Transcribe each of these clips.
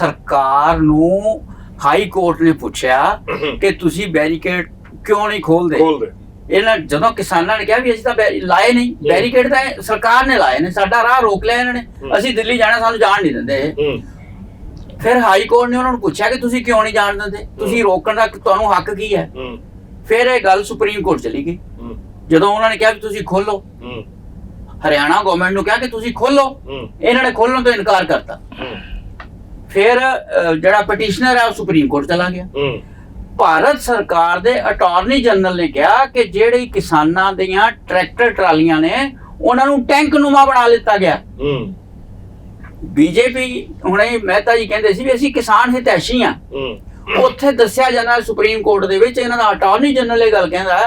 ਸਰਕਾਰ ਨੂੰ high court ਨੇ ਪੁੱਛਿਆ ਕਿ ਤੁਸੀਂ ਬੈਰੀਕੇਡ ਕਿਉਂ ਨਹੀਂ ਖੋਲਦੇ? ਇਹਨਾਂ ਜਦੋਂ ਕਿਸਾਨਾਂ ਨੇ ਕਿਹਾ ਵੀ ਅਸੀਂ ਤਾਂ ਲਾਏ ਨਹੀਂ। ਬੈਰੀਕੇਡ ਤਾਂ ਸਰਕਾਰ ਨੇ ਲਾਏ ਨੇ। ਸਾਡਾ ਰਾਹ ਰੋਕ ਲਿਆ ਇਹਨਾਂ ਨੇ। ਅਸੀਂ ਦਿੱਲੀ ਜਾਣਾ ਸਾਨੂੰ ਜਾਣ ਨਹੀਂ ਦਿੰਦੇ ਫਿਰ ਹਾਈ ਕੋਰਟ ਨੇ ਉਹਨਾਂ ਨੂੰ ਪੁੱਛਿਆ ਕਿ ਤੁਸੀਂ ਕਿਉਂ ਨਹੀਂ ਜਾਣ ਦਿੰਦੇ? ਤੁਸੀਂ ਰੋਕਣ ਦਾ ਤੁਹਾਨੂੰ ਹੱਕ ਕੀ ਹੈ? ਫਿਰ ਇਹ ਗੱਲ ਸੁਪਰੀਮ ਕੋਰਟ ਚਲੀ ਗਈ। ਜਦੋਂ ਉਹਨਾਂ ਨੇ ਕਿਹਾ ਵੀ ਤੁਸੀਂ ਖੋਲੋ। ਹਰਿਆਣਾ ਗਵਰਨਮੈਂਟ ਨੂੰ ਕਿਹਾ ਕਿ ਤੁਸੀਂ ਖੋਲੋ। ਇਹਨਾਂ ਨੇ ਖੋਲਣ ਤੋਂ ਇਨਕਾਰ ਕਰਤਾ। ਫਿਰ ਜਿਹੜਾ ਪਟੀਸ਼ਨਰ ਹੈ ਉਹ ਸੁਪਰੀਮ ਕੋਰਟ ਚਲਾ ਗਿਆ। ਭਾਰਤ ਸਰਕਾਰ ਦੇ ਅਟਾਰਨੀ ਜਨਰਲ ਨੇ ਕਿਹਾ ਕਿ ਜਿਹੜੀ ਕਿਸਾਨਾਂ ਦੀਆਂ ਟਰੈਕਟਰ ਟਰਾਲੀਆਂ ਨੇ ਉਹਨਾਂ ਨੂੰ ਟੈਂਕ ਨੂਮਾ ਬਣਾ ਲਿੱਤਾ ਗਿਆ। ਹੂੰ। ਬੀਜੇਪੀ ਹੁਣੇ ਮਹਿਤਾ ਜੀ ਕਹਿੰਦੇ ਸੀ ਵੀ ਅਸੀਂ ਕਿਸਾਨ ਹਿਤੈਸ਼ੀ ਆ। ਹੂੰ। ਉੱਥੇ ਦੱਸਿਆ ਜਾਂਦਾ ਸੁਪਰੀਮ ਕੋਰਟ ਦੇ ਵਿੱਚ ਇਹਨਾਂ ਦਾ ਅਟਾਰਨੀ ਜਨਰਲ ਇਹ ਗੱਲ ਕਹਿੰਦਾ।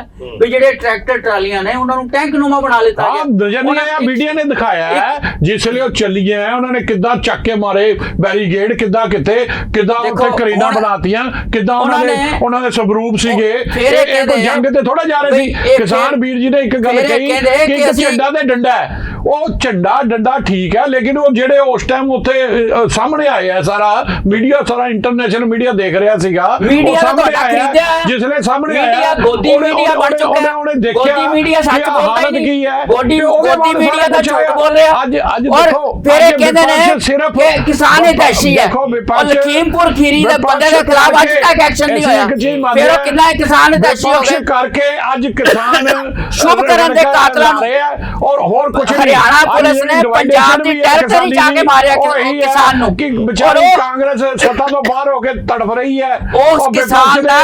ਵੀ ਜਿਹੜੇ ਟਰੈਕਟਰ ਟਰਾਲੀਆਂ ਨੇ ਉਹਨਾਂ ਨੂੰ ਟੈਂਕ ਨੂਮਾ ਬਣਾ ਲਿੱਤਾ ਹਾਂ ਨਜ਼ਰ ਨਹੀਂ ਆਇਆ ਮੀਡੀਆ ਨੇ ਦਿਖਾਇਆ ਹੈ ਜਿਸ ਲਈ ਉਹ ਚੱਲੀਆਂ ਉਹਨਾਂ ਨੇ ਕਿੱਦਾਂ ਚੱਕ ਕੇ ਮਾਰੇ ਬੈਰੀਗੇਡ ਕਿੱਦਾਂ ਕਿੱਥੇ ਕਿੱਦਾਂ ਉੱਥੇ ਕਰੀਨਾ ਬਣਾਤੀਆਂ ਕਿੱਦਾਂ ਉਹਨਾਂ ਨੇ ਉਹਨਾਂ ਦੇ ਸਵਰੂਪ ਸੀਗੇ। ਫਿਰ ਇਹ ਜੰਗ ਤੇ ਥੋੜਾ ਜਾ ਰਹੇ ਸੀ। ਕਿਸਾਨ ਵੀਰ ਜੀ ਨੇ ਇੱਕ ਗੱਲ ਕਹੀ ਕਿ ਇੱਕ ਝੰਡਾ ਤੇ ਡੰਡਾ ਹੈ। ਉਹ ਝੰਡਾ ਡੰਡਾ ਠੀਕ ਹੈ ਲੇਕਿਨ ਉਹ ਜਿਹੜੇ ਉਸ ਟਾਈਮ ਉੱਥੇ ਅ, ਸਾਹਮਣੇ ਆਏ ਆ ਸਾਰਾ ਮੀਡੀਆ ਸਾਰਾ ਇੰਟਰਨੈਸ਼ਨਲ ਮੀਡੀਆ ਦੇਖ ਰਿਹਾ ਸੀਗਾ ਉਹ ਮੀਡੀਆ ਦਾ ਸਾਹਮਣੇ ਤੁਹਾਡਾ ਆਇਆ, ਖਰੀਦਿਆ ਹੈ। ਜਿਸ ਨੇ ਸਾਹਮਣੇ ਮੀਡੀਆ ਆਇਆ ਗੋਦੀ ਉਹਨੇ- ਮੀਡੀਆ ਬਣ ਉਹਨੇ- ਚੁੱਕਾ ਹੈ। ਉਹਨੇ ਦੇਖਿਆ ਗੋਦੀ ਮੀਡੀਆ ਸੱਚ ਕਿ ਬੋਲਦਾ ਹੀ ਹਾਲਤ ਨਹੀਂ। ਕੀ ਹੈ ਗੋਦੀ- ਤੇ ਉਹਦੇ ਗੋਦੀ ਬਾਅਦ ਮੀਡੀਆ ਦਾ ਪੁੱਛਿਆ, ਝੂਠ ਬੋਲ ਰਿਹਾ। ਅੱਜ ਅੱਜ ਔਰ ਦੇਖੋ ਫਿਰ ਇਹ ਅੱਜ ਕਹਿੰਦੇ ਨੇ ਵਿਪਕਸ਼ ਸਿਰਫ ਕਿ ਕਿਸਾਨ ਹਿਤੈਸ਼ੀ ਹੈ। ਦੇਖੋ, ਵਿਪਕਸ਼- ਔਰ ਲਖੀਮਪੁਰ ਖੀਰੀ ਦੇ ਬੰਦੇ ਦੇ ਵਿਪਕਸ਼ ਖਿਲਾਫ ਅੱਜ ਤੱਕ ਕਰਕੇ ਐਕਸ਼ਨ ਨਹੀਂ ਅਸੀਂ ਹੋਇਆ। ਇੱਕ ਚੀਜ਼ ਫਿਰ ਮੰਨਦੇ ਉਹ ਹਾਂ, ਕਿੰਨਾ ਇਹ ਕਿਸਾਨ ਹਿਤੈਸ਼ੀ ਹੋ ਵਿਪਕਸ਼ ਗਏ। ਕਰਕੇ ਅੱਜ ਕਿਸਾਨ ਸ਼ੁਭ ਕਰਨ ਦੇ ਕਾਤਲਾਂ ਨੂੰ- ਔਰ ਹੋਰ ਕੁਝ ਨਹੀਂ ਹਰਿਆਣਾ ਅੱਜ ਪੁਲਿਸ ਜਿਹੜੀ ਨੇ dividation ਪੰਜਾਬ ਦੀ ਵੀ ਹੈ ਟੈਰਰਿਟਰੀ ਜਾ ਕੇ ਕਿਸਾਨੀ ਮਾਰਿਆ ਉਹ ਕਿ- ਇਹੀ ਹੈ ਕਿਸਾਨ ਨੂੰ। ਕਿ ਔਰ ਵਿਚਾਰੀ ਉਹ- ਕਾਂਗਰਸ ਸੱਤਾ ਤੋਂ ਬਾਹਰ ਹੋ ਕੇ ਤੜਫ ਰਹੀ ਹੈ ਉਸ ਉਹ ਵਿਪਕਸ਼ ਕਿਸਾਨ ਦੇ ਦਾ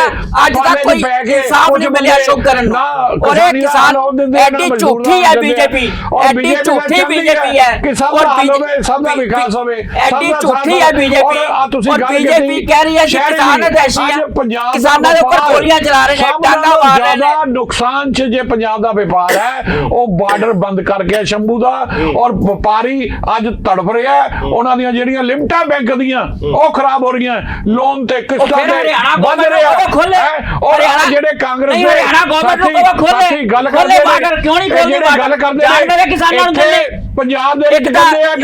ਅੱਜ ਪਾਲੇ ਤੱਕ 'ਚ ਕੋਈ ਪੈ ਕੇ ਇਨਸਾਫ ਕੁਝ ਨਹੀਂ ਮਿਲਿਆ ਬੰਦੇ ਸ਼ੁਭ ਕਰਨ ਨੂੰ ਨਾ ਔਰ ਇਹ ਕਿਸਾਨੀ ਕਿਸਾਨ ਆਂਦੋਲਨ ਦਿੰਦੇ, ਨਾ ਐਡੀ ਮਜ਼ਦੂਰ ਝੂਠੀ ਹੈ ਦਿੰਦੇ ਆ। ਬੀਜੇਪੀ ਔਰ ਐਡੀ BJP ਝੂਠੀ ਚਾਹੁੰਦੀ ਬੀਜੇਪੀ ਹੈ ਕਿ ਸਭ ਔਰ ਦਾ ਹਾਲ ਬੀਜੇ- ਹੋਵੇ ਸਭ ਦਾ ਬੀ- ਵਿਕਾਸ ਹੋਵੇ ਐਡੀ ਸਭ ਦਾ ਝੂਠੀ ਸਾਥ ਹੈ ਬੀਜੇਪੀ ਔਰ ਆ ਤੁਸੀਂ ਔਰ ਗੱਲ ਬੀਜੇਪੀ ਕੀਤੀ। ਕਹਿ ਰਹੀ ਹੈ ਕਿ ਸ਼ਹਿਰੀ ਕਿਸਾਨ ਹਿਤੈਸ਼ੀ ਅੱਜ ਹੈ ਪੰਜਾਬ ਦਾ ਕਿਸਾਨਾਂ ਦੇ ਉੱਪਰ ਵਪਾਰ ਗੋਲੀਆਂ ਚਲਾ ਰਹੇ ਨੇ ਸਭ ਡਾਂਗਾ ਨਾਲੋਂ ਮਾਰ ਰਹੇ ਨੇ ਜ਼ਿਆਦਾ ਨੁਕਸਾਨ ਚ ਜੇ ਪੰਜਾਬ ਦਾ ਵਪਾਰ ਹੈ ਉਹ ਬਾਰਡਰ ਬੰਦ ਕਰ ਗਿਆ ਦਾ ਔਰ ਵਪਾਰੀ ਅੱਜ ਤੜਫ ਰਿਹਾ ਹੈ। ਉਹਨਾਂ ਦੀਆਂ ਜਿਹੜੀਆਂ ਲਿਮਟਾਂ ਬੈਂਕ ਦੀਆਂ ਉਹ ਖਰਾਬ ਹੋ ਰਹੀਆਂ ਲੋਨ ਤੇ ਕਿਸ਼ਤਾਂ ਹਰਿਆਣਾ ਵੱਧ ਰਿਹਾ। ਔਰ ਜਿਹੜੇ ਕਾਂਗਰਸ ਦੇ ਹਰਿਆਣਾ government ਨੂੰ। ਸਾਥੀ ਗੱਲ ਕਰਦੇ ਨੇ, border, ਕਿਉਂ ਨਹੀਂ ਗੱਲ? ਕਰਦੇ ਨੇ ਮੇਰੇ ਕਿਸਾਨਾਂ ਨੂੰ ਥੱਲੇ। ਪੰਜਾਬ ਦੇ ਇੱਕ ਕਹਿੰਦੇ ਆ ਕਿ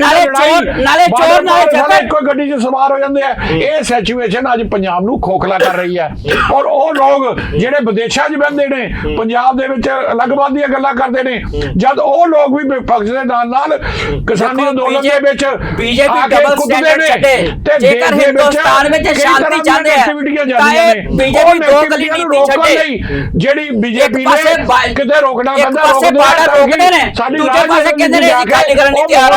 ਨਾਲੇ- ਚੋਰ- ਨਾਲੇ ਚੋਰ, ਨਾਲੇ ਚੱਕਰ। ਇੱਕੋ ਗੱਡੀ 'ਚ ਸਵਾਰ ਹੋ ਜਾਂਦੇ ਆ। ਇਹ ਸਿਚੁਏਸ਼ਨ ਅੱਜ ਪੰਜਾਬ ਨੂੰ ਖੋਖਲਾ ਕਰ ਰਹੀ ਹੈ। ਔਰ ਉਹ ਲੋਕ ਜਿਹੜੇ ਵਿਦੇਸ਼ਾਂ 'ਚ ਬਹਿੰਦੇ ਨੇ ਪੰਜਾਬ ਦੇ ਵਿੱਚ ਅਲੱਗਵਾਦ ਦੀਆਂ ਗੱਲਾਂ ਕਰਦੇ ਨੇ। ਜਦ ਉਹ ਲੋਕ ਵੀ ਵਿਪਕਸ਼ ਦੇ ਨਾਲ ਨਾਲ ਕਿਸਾਨੀ ਅੰਦੋਲਨ ਦੇ ਵਿੱਚ ਕੁੱਟਦੇ standard ਨੇ ਛੱਡੇ। ਤੇ ਜੇਕਰ ਹਿੰਦੁਸਤਾਨ ਵਿੱਚ ਸ਼ਾਂਤੀ ਚਾਹੁੰਦੇ ਆ, ਤਾਂ ਇਹ ਉਹ ਦੋ ਗਲੀ ਨੀਤੀ ਛੱਡੇ। ਜਿਹੜੀ ਬੀਜੇਪੀ ਨੇ ਕਿਤੇ ਰੋਕਣਾ ਪਾਸੇ ਰੋਕਦੇ ਨੇ, ਸਾਡੀ ਪਾਸੇ ਕਹਿੰਦੇ ਨੇ ਜਾ